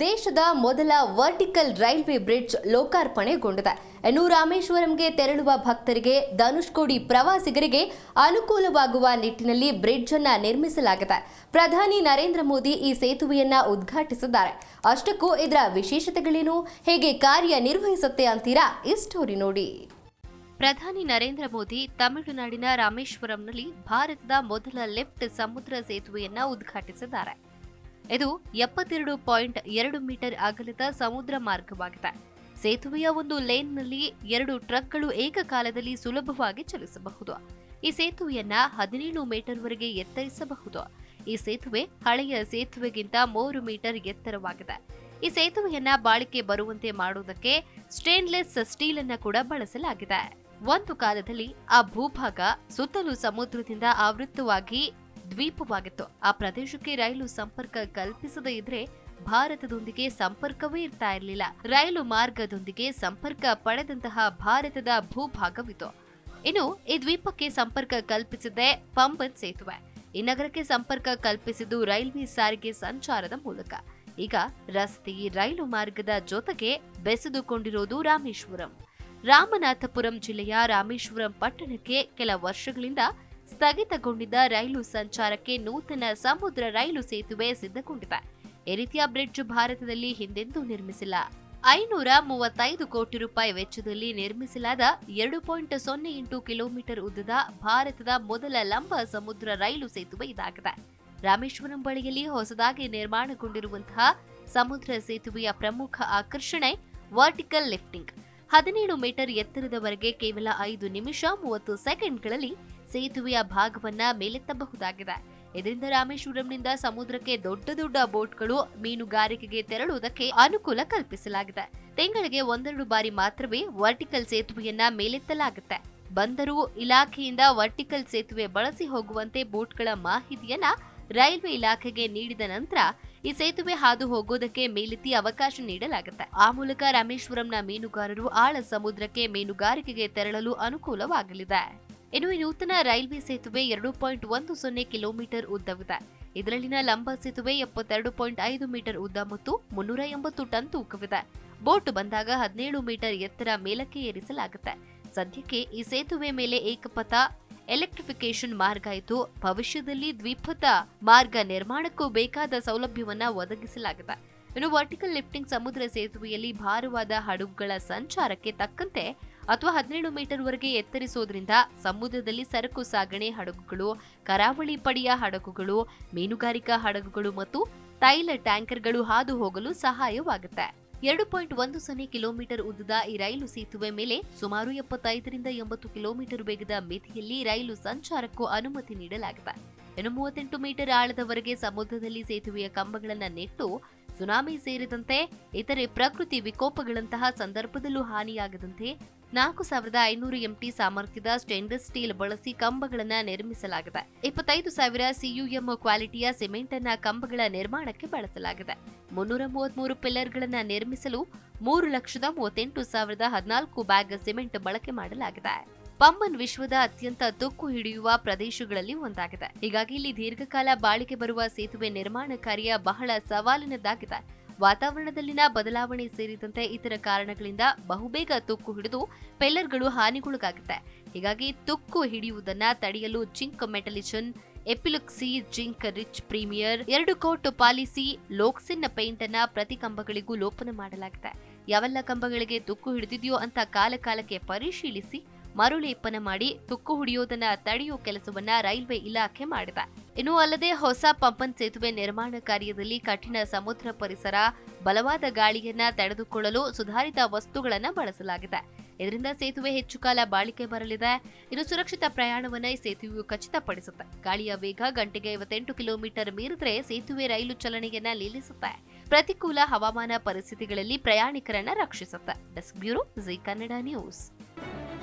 ದೇಶದ ಮೊದಲ vertical railway bridge ಲೋಕಾರ್ಪಣೆಗೊಂಡಿದೆ. ಇನ್ನು ರಾಮೇಶ್ವರಂಗೆ ತೆರಳುವ ಭಕ್ತರಿಗೆ ಧನುಷ್ಕೋಡಿ ಪ್ರವಾಸಿಗರಿಗೆ ಅನುಕೂಲವಾಗುವ ನಿಟ್ಟಿನಲ್ಲಿ ಬ್ರಿಡ್ಜ್ ಅನ್ನ ನಿರ್ಮಿಸಲಾಗಿದೆ. ಪ್ರಧಾನಿ ನರೇಂದ್ರ ಮೋದಿ ಈ ಸೇತುವೆಯನ್ನ ಉದ್ಘಾಟಿಸಿದ್ದಾರೆ. ಅಷ್ಟಕ್ಕೂ ಇದರ ವಿಶೇಷತೆಗಳೇನು? ಹೇಗೆ ಕಾರ್ಯನಿರ್ವಹಿಸುತ್ತೆ ಅಂತೀರಾ? ಈ ಸ್ಟೋರಿ ನೋಡಿ. ಪ್ರಧಾನಿ ನರೇಂದ್ರ ಮೋದಿ ತಮಿಳುನಾಡಿನ ರಾಮೇಶ್ವರಂನಲ್ಲಿ ಭಾರತದ ಮೊದಲ ಲೆಫ್ಟ್ ಸಮುದ್ರ ಸೇತುವೆಯನ್ನ ಉದ್ಘಾಟಿಸಿದ್ದಾರೆ. ಇದು ಎಪ್ಪತ್ತೆರಡು ಪಾಯಿಂಟ್ ಎರಡು ಮೀಟರ್ ಅಗಲದ ಸಮುದ್ರ ಮಾರ್ಗವಾಗಿದೆ. ಸೇತುವೆಯ ಒಂದು ಲೇನ್ನಲ್ಲಿ ಎರಡು ಟ್ರಕ್ಗಳು ಏಕಕಾಲದಲ್ಲಿ ಸುಲಭವಾಗಿ ಚಲಿಸಬಹುದು. ಈ ಸೇತುವೆಯನ್ನ ಹದಿನೇಳು ಮೀಟರ್ವರೆಗೆ ಎತ್ತರಿಸಬಹುದು. ಈ ಸೇತುವೆ ಹಳೆಯ ಸೇತುವೆಗಿಂತ ಮೂರು ಮೀಟರ್ ಎತ್ತರವಾಗಿದೆ. ಈ ಸೇತುವೆಯನ್ನ ಬಾಳಿಕೆ ಬರುವಂತೆ ಮಾಡುವುದಕ್ಕೆ ಸ್ಟೇನ್ಲೆಸ್ ಸ್ಟೀಲ್ ಅನ್ನ ಕೂಡ ಬಳಸಲಾಗಿದೆ. ಒಂದು ಕಾಲದಲ್ಲಿ ಆ ಭೂಭಾಗ ಸುತ್ತಲೂ ಸಮುದ್ರದಿಂದ ಆವೃತವಾಗಿ ದ್ವೀಪವಾಗಿತ್ತು. ಆ ಪ್ರದೇಶಕ್ಕೆ ರೈಲು ಸಂಪರ್ಕ ಕಲ್ಪಿಸದೇ ಇದ್ರೆ ಭಾರತದೊಂದಿಗೆ ಸಂಪರ್ಕವೇ ಇರ್ತಾ ಇರಲಿಲ್ಲ. ರೈಲು ಮಾರ್ಗದೊಂದಿಗೆ ಸಂಪರ್ಕ ಪಡೆದಂತಹ ಭಾರತದ ಭೂಭಾಗವಿತ್ತು ಇನ್ನು ಈ ದ್ವೀಪಕ್ಕೆ ಸಂಪರ್ಕ ಕಲ್ಪಿಸಿದೆ ಪಂಬನ್ ಸೇತುವೆ. ಈ ನಗರಕ್ಕೆ ಸಂಪರ್ಕ ಕಲ್ಪಿಸಿದ್ದು ರೈಲ್ವೆ ಸಾರಿಗೆ ಸಂಚಾರದ ಮೂಲಕ. ಈಗ ರಸ್ತೆ, ರೈಲು ಮಾರ್ಗದ ಜೊತೆಗೆ ಬೆಸೆದುಕೊಂಡಿರೋದು ರಾಮೇಶ್ವರಂ. ರಾಮನಾಥಪುರಂ ಜಿಲ್ಲೆಯ ರಾಮೇಶ್ವರಂ ಪಟ್ಟಣಕ್ಕೆ ಕೆಲ ವರ್ಷಗಳಿಂದ ಸ್ಥಗಿತಗೊಂಡಿದ್ದ ರೈಲು ಸಂಚಾರಕ್ಕೆ ನೂತನ ಸಮುದ್ರ ರೈಲು ಸೇತುವೆ ಸಿದ್ಧಗೊಂಡಿದೆ ಈ ರೀತಿಯ ಬ್ರಿಡ್ಜ್ ಭಾರತದಲ್ಲಿ ಹಿಂದೆಂದೂ ನಿರ್ಮಿಸಿಲ್ಲ. ಐನೂರ ಮೂವತ್ತೈದು ಕೋಟಿ ರೂಪಾಯಿ ವೆಚ್ಚದಲ್ಲಿ ನಿರ್ಮಿಸಲಾದ ಎರಡು ಪಾಯಿಂಟ್ ಸೊನ್ನೆ ಎಂಟು ಕಿಲೋಮೀಟರ್ ಉದ್ದದ ಭಾರತದ ಮೊದಲ ಲಂಬ ಸಮುದ್ರ ರೈಲು ಸೇತುವೆ ಇದಾಗಿದೆ. ರಾಮೇಶ್ವರಂ ಬಳಿಯಲ್ಲಿ ಹೊಸದಾಗಿ ನಿರ್ಮಾಣಗೊಂಡಿರುವಂತಹ ಸಮುದ್ರ ಸೇತುವೆಯ ಪ್ರಮುಖ ಆಕರ್ಷಣೆ ವರ್ಟಿಕಲ್ ಲಿಫ್ಟಿಂಗ್ ಹದಿನೇಳು ಮೀಟರ್ ಎತ್ತರದವರೆಗೆ ಕೇವಲ ಐದು ನಿಮಿಷ ಮೂವತ್ತು ಸೆಕೆಂಡ್ಗಳಲ್ಲಿ ಸೇತುವೆಯ ಭಾಗವನ್ನ ಮೇಲೆತ್ತಬಹುದಾಗಿದೆ. ಇದರಿಂದ ರಾಮೇಶ್ವರಂನಿಂದ ಸಮುದ್ರಕ್ಕೆ ದೊಡ್ಡ ದೊಡ್ಡ ಬೋಟ್ಗಳು ಮೀನುಗಾರಿಕೆಗೆ ತೆರಳುವುದಕ್ಕೆ ಅನುಕೂಲ ಕಲ್ಪಿಸಲಾಗಿದೆ. ತಿಂಗಳಿಗೆ ಒಂದೆರಡು ಬಾರಿ ಮಾತ್ರವೇ ವರ್ಟಿಕಲ್ ಸೇತುವೆಯನ್ನ ಮೇಲೆತ್ತಲಾಗುತ್ತೆ. ಬಂದರು ಇಲಾಖೆಯಿಂದ ವರ್ಟಿಕಲ್ ಸೇತುವೆ ಬಳಸಿ ಹೋಗುವಂತೆ ಬೋಟ್ಗಳ ಮಾಹಿತಿಯನ್ನ ರೈಲ್ವೆ ಇಲಾಖೆಗೆ ನೀಡಿದ ನಂತರ ಈ ಸೇತುವೆ ಹಾದು ಹೋಗೋದಕ್ಕೆ ಮೇಲೆತ್ತಿ ಅವಕಾಶ ನೀಡಲಾಗುತ್ತೆ. ಆ ಮೂಲಕ ರಾಮೇಶ್ವರಂನ ಮೀನುಗಾರರು ಆಳ ಸಮುದ್ರಕ್ಕೆ ಮೀನುಗಾರಿಕೆಗೆ ತೆರಳಲು ಅನುಕೂಲವಾಗಲಿದೆ. ಇನ್ನು ಈ ನೂತನ ರೈಲ್ವೆ ಸೇತುವೆ ಎರಡು ಪಾಯಿಂಟ್ ಒಂದು ಸೊನ್ನೆ ಕಿಲೋಮೀಟರ್ ಉದ್ದವಿದೆ. ಇದರಲ್ಲಿನ ಲಂಬ ಸೇತುವೆ ಎಪ್ಪತ್ತೆರಡು ಪಾಯಿಂಟ್ ಐದು ಮೀಟರ್ ಉದ್ದ ಮತ್ತು ಮುನ್ನೂರ ಎಂಬತ್ತು ಟನ್ ತೂಕವಿದೆ. ಬೋಟ್ ಬಂದಾಗ ಹದಿನೇಳು ಮೀಟರ್ ಎತ್ತರ ಮೇಲಕ್ಕೆ ಏರಿಸಲಾಗುತ್ತೆ. ಸದ್ಯಕ್ಕೆ ಈ ಸೇತುವೆ ಮೇಲೆ ಏಕಪಥ ಎಲೆಕ್ಟ್ರಿಫಿಕೇಶನ್ ಮಾರ್ಗ ಇದ್ದು ಭವಿಷ್ಯದಲ್ಲಿ ದ್ವಿಪಥ ಮಾರ್ಗ ನಿರ್ಮಾಣಕ್ಕೂ ಬೇಕಾದ ಸೌಲಭ್ಯವನ್ನ ಒದಗಿಸಲಾಗಿದೆ. ಇನ್ನು ವರ್ಟಿಕಲ್ ಲಿಫ್ಟಿಂಗ್ ಸಮುದ್ರ ಸೇತುವೆಯಲ್ಲಿ ಭಾರವಾದ ಹಡಗುಗಳ ಸಂಚಾರಕ್ಕೆ ತಕ್ಕಂತೆ ಅಥವಾ ಹದಿನೇಳು ಮೀಟರ್ ವರೆಗೆ ಎತ್ತರಿಸೋದ್ರಿಂದ ಸಮುದ್ರದಲ್ಲಿ ಸರಕು ಸಾಗಣೆ ಹಡಗುಗಳು, ಕರಾವಳಿ ಪಡೆಯ ಹಡಗುಗಳು, ಮೀನುಗಾರಿಕಾ ಹಡಗುಗಳು ಮತ್ತು ತೈಲ ಟ್ಯಾಂಕರ್ಗಳು ಹಾದು ಹೋಗಲು ಸಹಾಯವಾಗುತ್ತೆ. ಎರಡು ಪಾಯಿಂಟ್ ಒಂದು ಸೊನ್ನೆ ಕಿಲೋಮೀಟರ್ ಉದ್ದದ ಈ ರೈಲು ಸೇತುವೆ ಮೇಲೆ ಸುಮಾರು ಎಪ್ಪತ್ತೈದರಿಂದ ಎಂಬತ್ತು ಕಿಲೋಮೀಟರ್ ವೇಗದ ಮಿತಿಯಲ್ಲಿ ರೈಲು ಸಂಚಾರಕ್ಕೂ ಅನುಮತಿ ನೀಡಲಾಗಿದೆ. ಇನ್ನು ಮೂವತ್ತೆಂಟು ಮೀಟರ್ ಆಳದವರೆಗೆ ಸಮುದ್ರದಲ್ಲಿ ಸೇತುವೆಯ ಕಂಬಗಳನ್ನು ನೆಟ್ಟು ಸುನಾಮಿ ಸೇರಿದಂತೆ ಇತರೆ ಪ್ರಕೃತಿ ವಿಕೋಪಗಳಂತಹ ಸಂದರ್ಭದಲ್ಲೂ ಹಾನಿಯಾಗದಂತೆ ನಾಲ್ಕು ಸಾವಿರದ ಐನೂರು ಎಂಟಿ ಸಾಮರ್ಥ್ಯದ ಸ್ಟೇನ್ಲೆಸ್ ಸ್ಟೀಲ್ ಬಳಸಿ ಕಂಬಗಳನ್ನು ನಿರ್ಮಿಸಲಾಗಿದೆ. ಇಪ್ಪತ್ತೈದು ಸಾವಿರ ಸಿಯುಎಂ ಕ್ವಾಲಿಟಿಯ ಸಿಮೆಂಟ್ ಅನ್ನ ಕಂಬಗಳ ನಿರ್ಮಾಣಕ್ಕೆ ಬಳಸಲಾಗಿದೆ. ಮುನ್ನೂರ ಮೂವತ್ಮೂರು ಪಿಲ್ಲರ್ಗಳನ್ನು ನಿರ್ಮಿಸಲು ಮೂರು ಲಕ್ಷದ ಮೂವತ್ತೆಂಟು ಸಾವಿರದ ಹದಿನಾಲ್ಕು ಬ್ಯಾಗ್ ಸಿಮೆಂಟ್ ಬಳಕೆ ಮಾಡಲಾಗಿದೆ. ಪಂಬನ್ ವಿಶ್ವದ ಅತ್ಯಂತ ತುಕ್ಕು ಹಿಡಿಯುವ ಪ್ರದೇಶಗಳಲ್ಲಿ ಒಂದಾಗಿದೆ. ಹೀಗಾಗಿ ಇಲ್ಲಿ ದೀರ್ಘಕಾಲ ಬಾಳಿಕೆ ಬರುವ ಸೇತುವೆ ನಿರ್ಮಾಣ ಕಾರ್ಯ ಬಹಳ ಸವಾಲಿನದ್ದಾಗಿದೆ. ವಾತಾವರಣದಲ್ಲಿನ ಬದಲಾವಣೆ ಸೇರಿದಂತೆ ಇತರ ಕಾರಣಗಳಿಂದ ಬಹುಬೇಗ ತುಕ್ಕು ಹಿಡಿದು ಪೆಲ್ಲರ್ಗಳು ಹಾನಿಗೊಳಗಾಗುತ್ತೆ ಹೀಗಾಗಿ ತುಕ್ಕು ಹಿಡಿಯುವುದನ್ನ ತಡೆಯಲು zinc metallizing, epoxy, zinc rich primer, ಎರಡು ಕೋಟ್ ಪಾಲಿಸಿ, ಲೋಕ್ಸಿನ್ ಪೇಂಟ್ ಅನ್ನ ಪ್ರತಿ ಕಂಬಗಳಿಗೂ ಲೋಪನ ಮಾಡಲಾಗಿದೆ. ಯಾವೆಲ್ಲ ಕಂಬಗಳಿಗೆ ತುಕ್ಕು ಹಿಡಿದಿದೆಯೋ ಅಂತ ಕಾಲಕಾಲಕ್ಕೆ ಪರಿಶೀಲಿಸಿ ಮರುಲೇಪನ ಮಾಡಿ ತುಕ್ಕು ಹುಡಿಯೋದನ್ನ ತಡೆಯೋ ಕೆಲಸವನ್ನ ರೈಲ್ವೆ ಇಲಾಖೆ ಮಾಡಿದೆ. ಇನ್ನು ಅಲ್ಲದೆ ಹೊಸ ಪಂಪನ್ ಸೇತುವೆ ನಿರ್ಮಾಣ ಕಾರ್ಯದಲ್ಲಿ ಕಠಿಣ ಸಮುದ್ರ ಪರಿಸರ, ಬಲವಾದ ಗಾಳಿಯನ್ನ ತಡೆದುಕೊಳ್ಳಲು ಸುಧಾರಿತ ವಸ್ತುಗಳನ್ನ ಬಳಸಲಾಗಿದೆ. ಇದರಿಂದ ಸೇತುವೆ ಹೆಚ್ಚು ಕಾಲ ಬಾಳಿಕೆ ಬರಲಿದೆ. ಇನ್ನು ಸುರಕ್ಷಿತ ಪ್ರಯಾಣವನ್ನ ಈ ಸೇತುವೆಯು ಖಚಿತಪಡಿಸುತ್ತೆ. ಗಾಳಿಯ ವೇಗ ಗಂಟೆಗೆ ಐವತ್ತೆಂಟು ಕಿಲೋಮೀಟರ್ ಮೀರಿದ್ರೆ ಸೇತುವೆ ರೈಲು ಚಲನೆಯನ್ನ ನಿಲ್ಲಿಸುತ್ತೆ. ಪ್ರತಿಕೂಲ ಹವಾಮಾನ ಪರಿಸ್ಥಿತಿಗಳಲ್ಲಿ ಪ್ರಯಾಣಿಕರನ್ನ ರಕ್ಷಿಸುತ್ತೆ. Desk bureau Zee Kannada news.